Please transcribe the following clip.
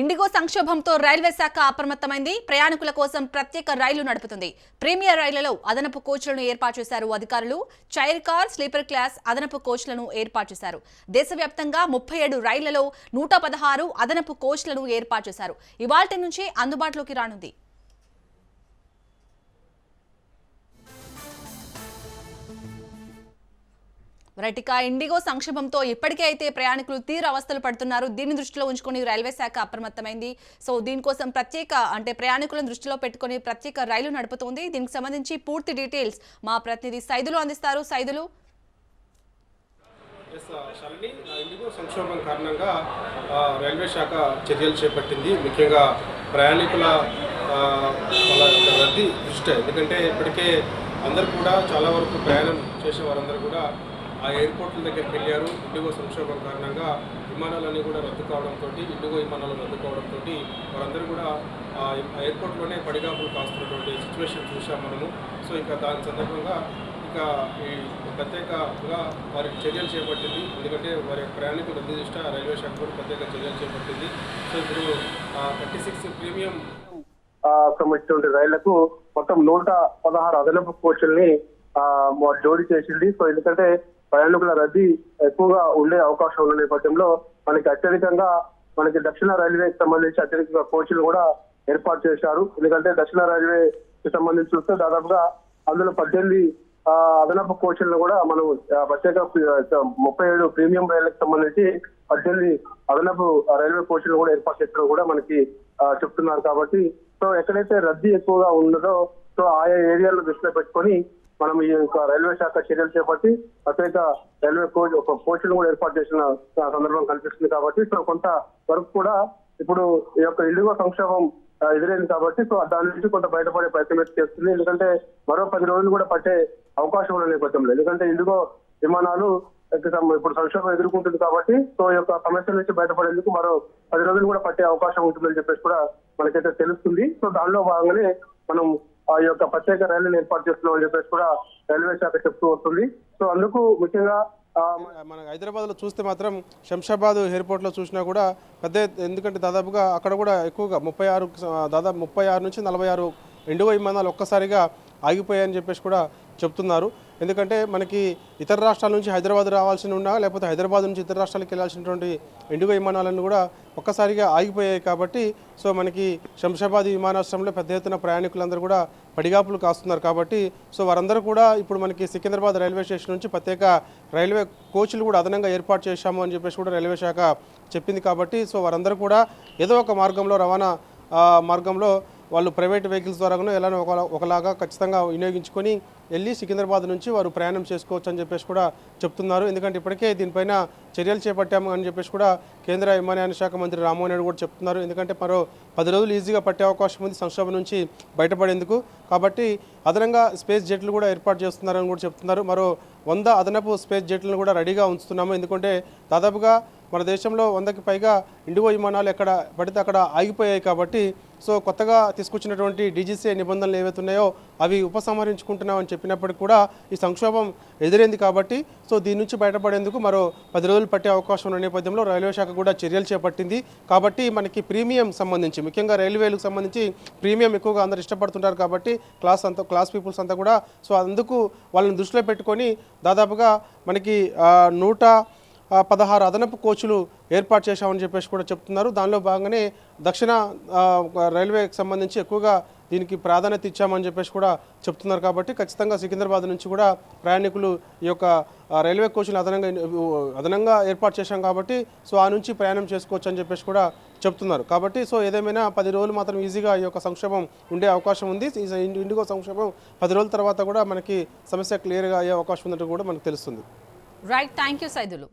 IndiGo సంక్షోభంతో railway శాఖ అప్రమత్తమైంది. ప్రయాణికుల కోసం ప్రత్యేక రైలు నడుపుతుంది. ప్రీమియర్ రైళ్ళలో అదనపు కోచ్లను ఏర్పాటు చేశారు అధికారులు. చైర్ కార్ స్లీపర్ క్లాస్ అదనపు కోచ్లను ఏర్పాటు చేశారు. దేశవ్యాప్తంగా ముప్పై ఏడు రైళ్ళలో నూట పదహారు అదనపు కోచ్లను ఏర్పాటు చేశారు. ఇవాల్టి నుంచి అందుబాటులోకి రానుంది. రైట్ ఇండిగో సంక్షేమంతో ఇప్పటికే అయితే ప్రయాణికులు తీవ్ర అవస్థలు పడుతున్నారు. దీన్ని దృష్టిలో ఉంచుకొని రైల్వే శాఖ అప్రమత్తమైంది. సో దీనికోసం ప్రత్యేక అంటే ప్రయాణికులను దృష్టిలో పెట్టుకుని ప్రత్యేక రైలు నడుపుతోంది. దీనికి సంబంధించి పూర్తి డీటెయిల్స్ మా ప్రతినిధి సైదులు అందిస్తారు. సైదులు. శరణి uh, uh, ఇండిగో సంక్షోభం కారణంగా uh, రైల్వే శాఖ చర్యలు చేపట్టింది. ముఖ్యంగా ప్రయాణికుల వాళ్ళ రద్దీ దృష్టి ఎందుకంటే ఇప్పటికే అందరు కూడా చాలా వరకు ప్రయాణం చేసే వారందరూ కూడా ఆ ఎయిర్పోర్ట్ల దగ్గరికి వెళ్ళారు. ఇండిగో సంక్షోభం కారణంగా విమానాలన్నీ కూడా రద్దు కావడంతో ఇండిగో విమానాలు రద్దు కావడంతో వారందరూ కూడా ఆ ఎయిర్పోర్ట్లోనే పడిగాపులు కాస్తున్నటువంటి సిచ్యువేషన్ చూసాం మనము. సో ఇక దాని సందర్భంగా ఇక ఈ ప్రత్యేకంగా వారి చర్యలు చేపట్టింది. ఎందుకంటే వారి ప్రయాణికుల రద్దు దృష్ట్యా రైల్వే శాఖ కూడా ప్రత్యేక చర్యలు చేపట్టింది. సో ఇప్పుడు థర్టీ సిక్స్ ప్రీమియం ఆ, సంబంధించినటువంటి రైళ్ళకు మొత్తం నూట పదహారు అదనపు కోచ్ల్ని జోడి చేసింది. సో ఎందుకంటే ప్రయాణికుల రద్దీ ఎక్కువగా ఉండే అవకాశం ఉన్న నేపథ్యంలో మనకి అత్యధికంగా మనకి దక్షిణ రైల్వేకి సంబంధించి అత్యధిక కోచ్లు కూడా ఏర్పాటు చేశారు. ఎందుకంటే దక్షిణ రైల్వే కి సంబంధించి చూస్తే దాదాపుగా అందులో పద్దెనిమిది అదనపు కోచ్లను కూడా మనం ప్రత్యేక ముప్పై ఏడు ప్రీమియం రైళ్ళకు సంబంధించి పద్దెనిమిది అదనపు రైల్వే కోచ్లు కూడా ఏర్పాటు చేయడం కూడా మనకి చెప్తున్నారు కాబట్టి. సో ఎక్కడైతే రద్దీ ఎక్కువగా ఉన్నదో సో ఆయా ఏరియాలను దృష్టిలో పెట్టుకొని మనం ఈ యొక్క రైల్వే శాఖ చర్యలు చేపట్టి ప్రత్యేక రైల్వే కోచ్ ఒక కోచ్ను కూడా ఏర్పాటు చేసిన సందర్భం కనిపిస్తుంది కాబట్టి సో కొంత వరకు కూడా ఇప్పుడు ఈ యొక్క ఇండిగో సంక్షోభం ఎదురైంది కాబట్టి సో దాని నుంచి కొంత బయటపడే ప్రయత్నం అయితే చేస్తుంది. ఎందుకంటే మరో పది రోజులు కూడా పట్టే అవకాశం ఉన్న నేపథ్యంలో ఎందుకంటే ఇండిగో విమానాలు ఇప్పుడు సంక్షోభం ఎదుర్కొంటుంది కాబట్టి సో ఈ యొక్క సమస్య నుంచి బయటపడేందుకు మరో పది రోజులు కూడా పట్టే అవకాశం ఉంటుందని చెప్పేసి కూడా మనకైతే తెలుస్తుంది. సో దానిలో భాగంగానే మనం ఆ యొక్క ప్రత్యేక రైలుని ఏర్పాటు చేస్తున్నామని చెప్పేసి కూడా రైల్వే శాఖ చెప్తూ వస్తుంది. సో అందుకు ముఖ్యంగా ఆ, మన హైదరాబాద్లో చూస్తే మాత్రం శంషాబాద్ ఎయిర్పోర్ట్లో చూసినా కూడా పెద్ద ఎందుకంటే దాదాపుగా అక్కడ కూడా ఎక్కువగా ముప్పై ఆరు దాదాపు ముప్పై ఆరు నుంచి నలభై ఆరు ఇండిగో విమానాలు ఒక్కసారిగా ఆగిపోయాయని చెప్పేసి కూడా చెప్తున్నారు. ఎందుకంటే మనకి ఇతర రాష్ట్రాల నుంచి హైదరాబాద్ రావాల్సి ఉన్నా లేకపోతే హైదరాబాద్ నుంచి ఇతర రాష్ట్రాలకు వెళ్ళాల్సినటువంటి ఇండిగో విమానాలను కూడా ఒక్కసారిగా ఆగిపోయాయి కాబట్టి సో మనకి శంషాబాద్ విమానాశ్రయంలో పెద్ద ఎత్తున ప్రయాణికులందరూ కూడా పడిగాపులు కాస్తున్నారు కాబట్టి సో వారందరూ కూడా ఇప్పుడు మనకి సికింద్రాబాద్ రైల్వే స్టేషన్ నుంచి ప్రత్యేక రైల్వే కోచ్లు కూడా అదనంగా ఏర్పాటు చేశాము అని చెప్పేసి కూడా రైల్వే శాఖ చెప్పింది కాబట్టి సో వారందరూ కూడా ఏదో ఒక మార్గంలో రవాణా మార్గంలో వాళ్ళు ప్రైవేట్ వెహికల్స్ ద్వారా ఎలానో ఒక ఒకలాగా ఖచ్చితంగా వినియోగించుకొని వెళ్ళి సికింద్రాబాద్ నుంచి వారు ప్రయాణం చేసుకోవచ్చు అని చెప్పేసి కూడా చెప్తున్నారు. ఎందుకంటే ఇప్పటికే దీనిపైన చర్యలు చేపట్టాము అని చెప్పేసి కూడా కేంద్ర విమానయాన శాఖ మంత్రి రామ్మోహన్ రెడ్డి కూడా చెప్తున్నారు. ఎందుకంటే మరో పది రోజులు ఈజీగా పట్టే అవకాశం ఉంది సంక్షోభం నుంచి బయటపడేందుకు. కాబట్టి అదనంగా స్పేస్ జెట్లు కూడా ఏర్పాటు చేస్తున్నారని కూడా చెప్తున్నారు. మరో వంద అదనపు స్పేస్ జెట్లను కూడా రెడీగా ఉంచుతున్నాము. ఎందుకంటే దాదాపుగా మన దేశంలో వందకి పైగా ఇండిగో విమానాలు ఎక్కడ పడితే అక్కడ ఆగిపోయాయి కాబట్టి సో కొత్తగా తీసుకొచ్చినటువంటి డీజీసీ నిబంధనలు ఏవైతే ఉన్నాయో అవి ఉపసంహరించుకుంటున్నామని చెప్పినప్పటికీ కూడా ఈ సంక్షోభం ఎదురైంది కాబట్టి సో దీని నుంచి బయటపడేందుకు మరో పది రోజులు పట్టే అవకాశం ఉన్న నేపథ్యంలో రైల్వే శాఖ కూడా చర్యలు చేపట్టింది. కాబట్టి మనకి ప్రీమియం సంబంధించి ముఖ్యంగా రైల్వేలకు సంబంధించి ప్రీమియం ఎక్కువగా అందరు ఇష్టపడుతుంటారు కాబట్టి క్లాస్ అంతా క్లాస్ పీపుల్స్ అంతా కూడా సో అందుకు వాళ్ళని దృష్టిలో పెట్టుకొని దాదాపుగా మనకి నూట పదహారు అదనపు కోచ్లు ఏర్పాటు చేశామని చెప్పేసి కూడా చెప్తున్నారు. దానిలో భాగంగానే దక్షిణ రైల్వేకి సంబంధించి ఎక్కువగా దీనికి ప్రాధాన్యత ఇచ్చామని చెప్పేసి కూడా చెప్తున్నారు. కాబట్టి ఖచ్చితంగా సికింద్రాబాద్ నుంచి కూడా ప్రయాణికులు ఈ యొక్క రైల్వే కోచ్లు అదనంగా అదనంగా ఏర్పాటు చేశాం కాబట్టి సో ఆ నుంచి ప్రయాణం చేసుకోవచ్చు అని చెప్పేసి కూడా చెప్తున్నారు. కాబట్టి సో ఏదేమైనా పది రోజులు మాత్రం ఈజీగా ఈ యొక్క సంక్షోభం ఉండే అవకాశం ఉంది. ఇండిగో సంక్షోభం పది రోజుల తర్వాత కూడా మనకి సమస్య క్లియర్గా అయ్యే అవకాశం ఉన్నట్టు కూడా మనకు తెలుస్తుంది. Right thank you Saidulu